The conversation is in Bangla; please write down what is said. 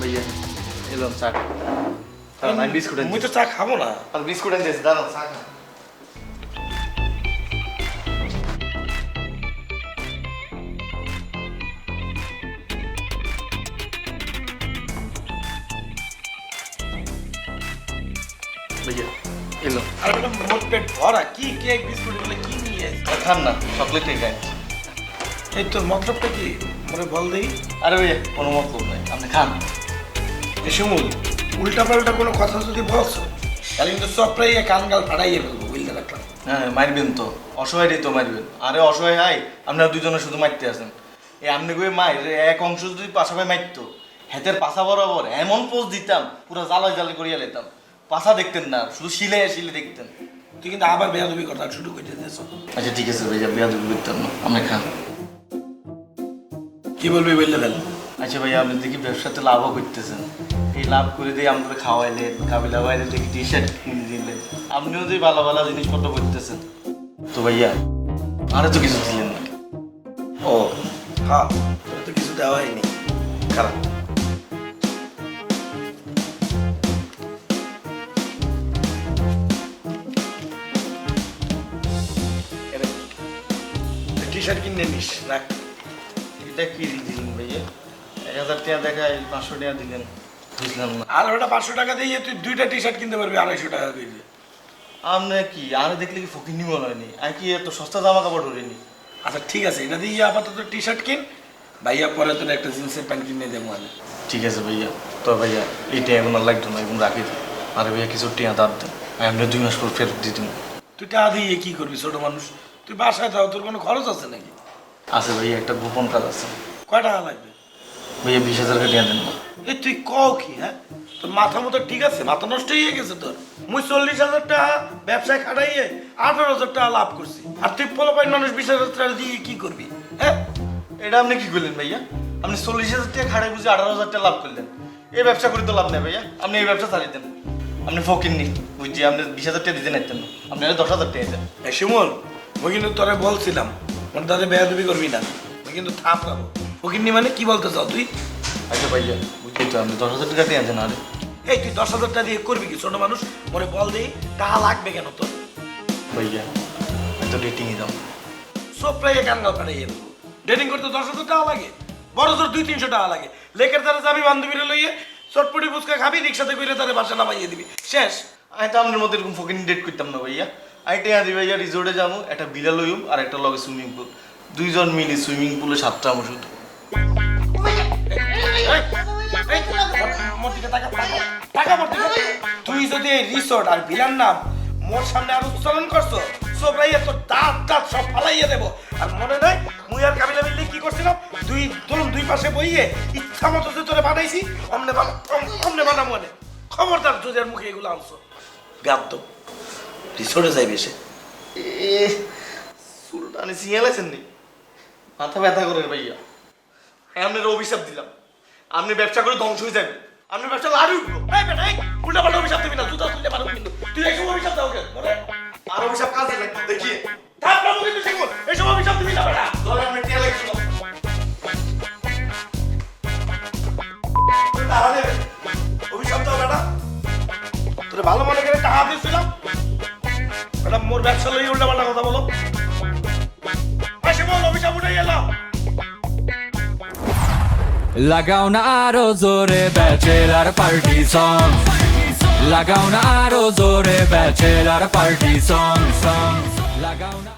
ভাইয়া এলাম চা খাব। দাঁড়ান, আমি বিস্কুট মুই আনছি তো চা খাব না আর বিস্কুট আনছি দাঁড়ান চা খান। ভাইয়া এলো। আর বেটা মোট পেট ভরা কি কেক বিস্কুট এগুলো কি নিয়ে? খান না চকলেট খাই। এই তোর মতলবটা কি? মনে বল দেই আরে ভাইয়া কোনো মতলব নাই আপনি খান। এ শিমুল উল্টা পাল্টা কোনো কথা যদি বলছো তাহলে কিন্তু সপ্রাইয়ে কান গাল ফাড়াইয়ে ফেলব বুঝতে রাখলাম হ্যাঁ মারবেন তো। অসহায়ই তো মারবেন। আরে অসহায় হাই আপনারা দুজনে শুধু মারতে আছেন এই আপনি কই মাই এক অংশ যদি পাশাপাশি মারতো হাতের পাশা বরাবর এমন পোজ দিতাম পুরো জ্বালাই জ্বালাই করিয়া লেতাম। পাশা দেখতেন না শুধু শিলে শিলে দেখতেন। তুই কিন্তু আবার বেয়াদবি কথা শুরু করে দিয়েছ। আচ্ছা ঠিক আছে ভাইয়া বিয়া দুপুর দেখতেন না আপনি খান। কি বলবি বললে ফেল আচ্ছা ভাইয়া আপনি দেখি ব্যবসাতে লাভও করতেছেন। এই লাভ করে দিয়ে আমাদের খাওয়াইলেন কাবিলা বাইরে দেখি টি শার্ট কিনে দিলেন। আপনিও যে ভালো ভালো জিনিসপত্র করতেছেন। তো ভাইয়া আরও তো কিছু দিলেন না। ও হ্যাঁ তো কিছু দেওয়া হয়নি খারাপ। টি শার্ট কিনে নিস? রাখ। এটা কি দিলেন ভাইয়া? এক হাজার টাকা দেখায় পাঁচশো টাকা দিলেন। বুঝলাম না। আর ওটা পাঁচশো টাকা দিয়ে তুই দুইটা টি শার্ট কিনতে পারবি আড়াইশো টাকা দিয়ে। আপনি কি? আর দেখলে কি ফকির নিমন হয়নি আর কি এত সস্তা জামা কাপড় ধরেনি আচ্ছা ঠিক আছে এটা দিয়ে আপাতত টি শার্ট কিন। ভাইয়া পরে তোর একটা জিন্সের প্যান্ট কিনে দেবো আমি। ঠিক আছে ভাইয়া। তো ভাইয়া এইটা এখন আর লাগতো না এখন রাখি আর ভাইয়া কিছু টিয়া দাঁত দেন আমি দুই মাস পর ফেরত দিয়ে দিন তুই টাকা দিয়ে কি করবি ছোট মানুষ? তুই বাসায় যাও তোর কোনো খরচ আছে নাকি? আছে ভাইয়া একটা গোপন কাজ আছে। কয় টাকা লাগবে? ভাইয়া বিশ হাজার টাকা টিয়া দেন না। এই তুই কও কি হ্যাঁ? তোর মাথা মতো ঠিক আছে? মাথা নষ্ট হয়ে গেছে তোর। মুই চল্লিশ হাজার টাকা ব্যবসায় খাটাইয়ে আঠারো হাজার টাকা লাভ করছি। আর তুই পোলাপাইন মানুষ বিশ হাজার টাকা দিয়ে কি করবি হ্যাঁ? এটা আপনি কি করলেন ভাইয়া? আপনি চল্লিশ হাজার টাকা খাড়াই বুঝে আঠারো হাজার টাকা লাভ করলেন। এই ব্যবসা করে তো লাভ নেই ভাইয়া। আপনি এই ব্যবসা চালিয়ে দেন আপনি ফকির নি বুঝছি। আপনি বিশ হাজার টাকা দিতে নাইতেন না। আপনি দশ হাজার টাকা দেন। এই শিমুল ওই কিন্তু তোরে বলছিলাম মানে তাদের বেয়াদবি করবি না। ওই কিন্তু থাপ খাব ফকিরনি মানে কি বলতে চাও তুই? আচ্ছা ভাইয়া বুঝলি তো আপনি দশ হাজার টাকা দিয়ে আনছেন আরে। এই তুই দশ হাজার টাকা দিয়ে করবি কি? ছোট মানুষ মনে বল দিই টাকা লাগবে কেন তোর? ভাইয়া এত রেটিংই দাও সব প্রায় কাঙ্গাল ফাটাইয়ে দেবো ডেটিং করতে দশ হাজার টাকা লাগে বড় জোর দুই তিনশো টাকা লাগে। লেকের দ্বারা যাবি বান্ধবীরা লইয়ে চটপটি ফুচকা খাবি রিক্সাতে করে তারে বাসা নামাইয়ে দিবি। শেষ। আমি তো আপনার মধ্যে এরকম ফকির ডেট করতাম না ভাইয়া। আমি টেয়া দিই ভাইয়া রিসোর্টে যাব একটা বিড়াল লইম আর একটা লগে সুইমিং পুল দুইজন মিলি সুইমিং পুলে সাতটা দিকে। তুই যদি এই রিসোর্ট আর ভিলার নাম মোর সামনে আর উচ্চারণ করছ সোবরাইয়া তোর দাঁত দাঁত সব ফালাইয়া দেবো। আর মনে নাই মুই আর কাবিলা মিললে কি করছিলাম? দুই ধরুন দুই পাশে বইয়ে ইচ্ছা মতো যে তোরে বানাইছি অমনে বানা অম- অমনে বানা মনে খবরদার যদি আর মুখে এগুলো আনছো। গাদ্দ রিসোর্টে যাইবে সে সুলতানি সিঙ্গেল নি? মাথা ব্যথা করে ভাইয়া। আমি আপনার অভিশাপ দিলাম। আপনি ব্যবসা করে ধ্বংস হয়ে যাবেন আপনি ব্যবসা লাড়ি উঠবো। এই বেটা, এই, উল্টা পাল্টা অভিশাপ দিবি না জুতা তুলতে পারব কিন্তু। তুই এইসব অভিশাপ দাও কেন? আর অভিশাপ কাজে লাগবে দেখিয়ে থাপ পাবো কিন্তু সেগুন। এইসব অভিশাপ দিবি না বেটা। ধরে আপনি টিয়া দেবে অভিশাপ দাও বেটা। তোরে ভালো মনে করে টাকা বেটা মোর ব্যবসা লই উল্টা পাল্টা কথা বলো। আসে বল, অভিশাপ উঠে গেল লাগাও না আরও জোরে ব্যাচেলার পার্টি সং লাগাও না আরও জোরে ব্যাচেলার পার্টি সং সং লাগাও না